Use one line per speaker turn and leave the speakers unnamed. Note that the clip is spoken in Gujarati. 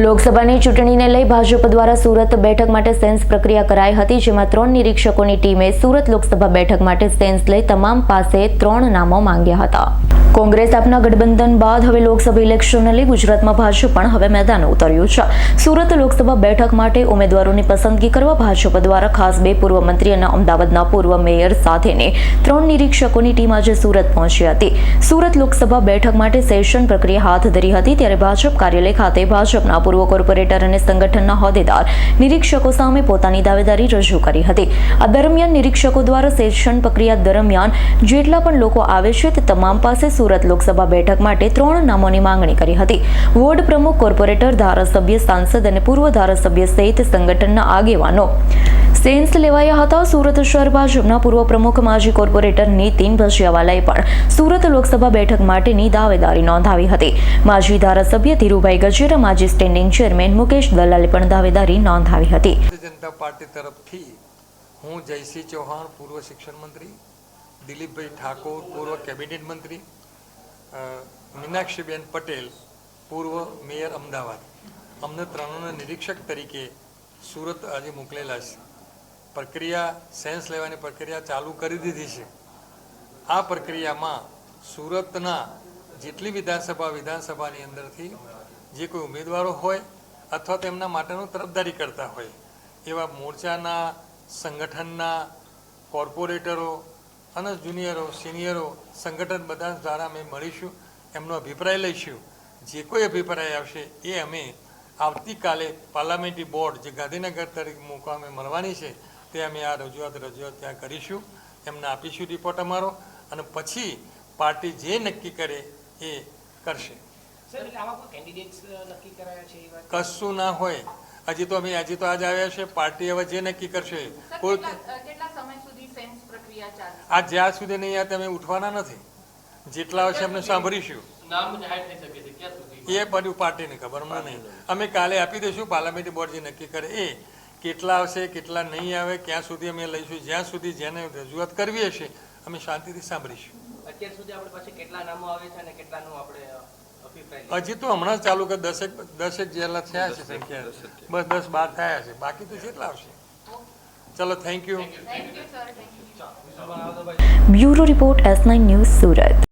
લોકસભાની ચૂંટણીને લઈ ભાજપ દ્વારા સુરત બેઠક માટે સેન્સ પ્રક્રિયા કરાઈ હતી, જેમાં ત્રણ નિરીક્ષકોની ટીમે સુરત લોકસભા બેઠક માટે સેન્સ લઈ તમામ પાસે ત્રણ નામો માંગ્યા હતા. કોંગ્રેસ આપના ગઠબંધન બાદ હવે લોકસભા ઇલેક્શનને લઈ ગુજરાતમાં ભાજપ પણ હવે મેદાને ઉતર્યું છે. સુરત લોકસભા બેઠક માટે ઉમેદવારોની પસંદગી કરવા ભાજપ દ્વારા ખાસ બે પૂર્વ મંત્રી અને અમદાવાદના પૂર્વ મેયર સાથેની ત્રણ નિરીક્ષકોની ટીમ આજે સુરત પહોંચી હતી. સુરત લોકસભા બેઠક માટે સેશન પ્રક્રિયા હાથ ધરી હતી ત્યારે ભાજપ કાર્યાલય ખાતે ભાજપના પૂર્વ કોર્પોરેટર અને સંગઠનના હોદ્દેદાર નિરીક્ષકો સામે પોતાની દાવેદારી રજૂ કરી હતી. આ દરમિયાન નિરીક્ષકો દ્વારા સેશન પ્રક્રિયા દરમિયાન જેટલા પણ લોકો આવે છે તે તમામ પાસે સુરત લોકસભા બેઠક માટે ત્રણ નામોની માંગણી કરી હતી. વોર્ડ પ્રમુખ, કોર્પોરેટર, ધારાસભ્ય, સાંસદ અને પૂર્વ ધારાસભ્ય સહિત સંગઠનના આગેવાનો. સેન્સ લેવાયા હતા. સુરત શહેર ભાજપના પૂર્વ પ્રમુખ, માજી કોર્પોરેટર નીતિન ભજીયાવાલાએ પણ સુરત લોકસભા બેઠક માટેની દાવેદારી નોંધાવી હતી. માજી ધારાસભ્ય ધીરુભાઈ ગજેરા, માજી સ્ટેન્ડિંગ ચેરમેન મુકેશ દલાલે પણ દાવેદારી નોંધાવી હતી.
જનતા પાર્ટી તરફથી હું જયસિંહ ચૌહાણ, પૂર્વ શિક્ષણ મંત્રી, દિલીપભાઈ ઠાકોર, પૂર્વ કેબિનેટ મંત્રી મીનાક્ષીબેન પટેલ, પૂર્વ મેયર અમદાવાદ. અમને ત્રણોના નિરીક્ષક તરીકે સુરત આજે મોકલેલા છે. પ્રક્રિયા સેન્સ લેવાની પ્રક્રિયા ચાલુ કરી દીધી છે. આ પ્રક્રિયામાં સુરતના જેટલી વિધાનસભા વિધાનસભાની અંદરથી જે કોઈ ઉમેદવારો હોય અથવા તેમના માટેનું તરફદારી કરતા હોય, એવા મોરચાના, સંગઠનના કોર્પોરેટરો અને જુનિયરો સિનિયરો સંગઠન બધા દ્વારા અમે મળીશું એમનો અભિપ્રાય લઈશું. જે કોઈ અભિપ્રાય આવશે એ અમે આવતીકાલે પાર્લામેન્ટરી બોર્ડ જે ગાંધીનગર તરીકે મુકામે મળવાની છે તે અમે આ રજૂઆત રજૂઆત ત્યાં કરીશું. એમને આપીશું રિપોર્ટ અમારો અને પછી પાર્ટી જે નક્કી કરે એ કરશે.
સર એટલે આમાં કોઈ કેન્ડિડેટ્સ નક્કી કરાયા છે એ વાત?
કશું ના હોય. હજી તો અમે હજી તો આજ આવ્યા છે. પાર્ટી હવે જે નક્કી કરશે કોઈ
કેટલા અ, કેટલા સમય સુધી સેન્સ પ્રક્રિયા ચાલશે
આ જ્યાં સુધી નહીં આ તમે ઉઠવાના નથી જેટલા હશે અમને સાંભળીશું.
નામ જાહેર થઈ શકે છે ક્યાં સુધી?
એ બધું પાર્ટીને ખબર મને નહીં. અમે કાલે આપી દઈશું પાર્લામેન્ટરી બોર્ડ જે નક્કી કરે એ. કેટલા આવશે કેટલા નહીં આવે ક્યાં સુધી અમે લઈશું જ્યાં સુધી જેને રજૂઆત કરવી હશે અમે શાંતિથી સાંભળીશું.
અત્યાર સુધી આપણે પાસે કેટલા નામો આવે છે અને કેટલાનું આપણે અ, અભિપ્રાય લઈએ?
હજી તો હમણાં જ ચાલુ કે દસેક દસેક જેટલા થયા છે સંખ્યા. બસ દસ બાર થયા છે. બાકી તો કેટલા આવશે. ચલો thank you
thank you sir thank you
bureau report S nine news Surat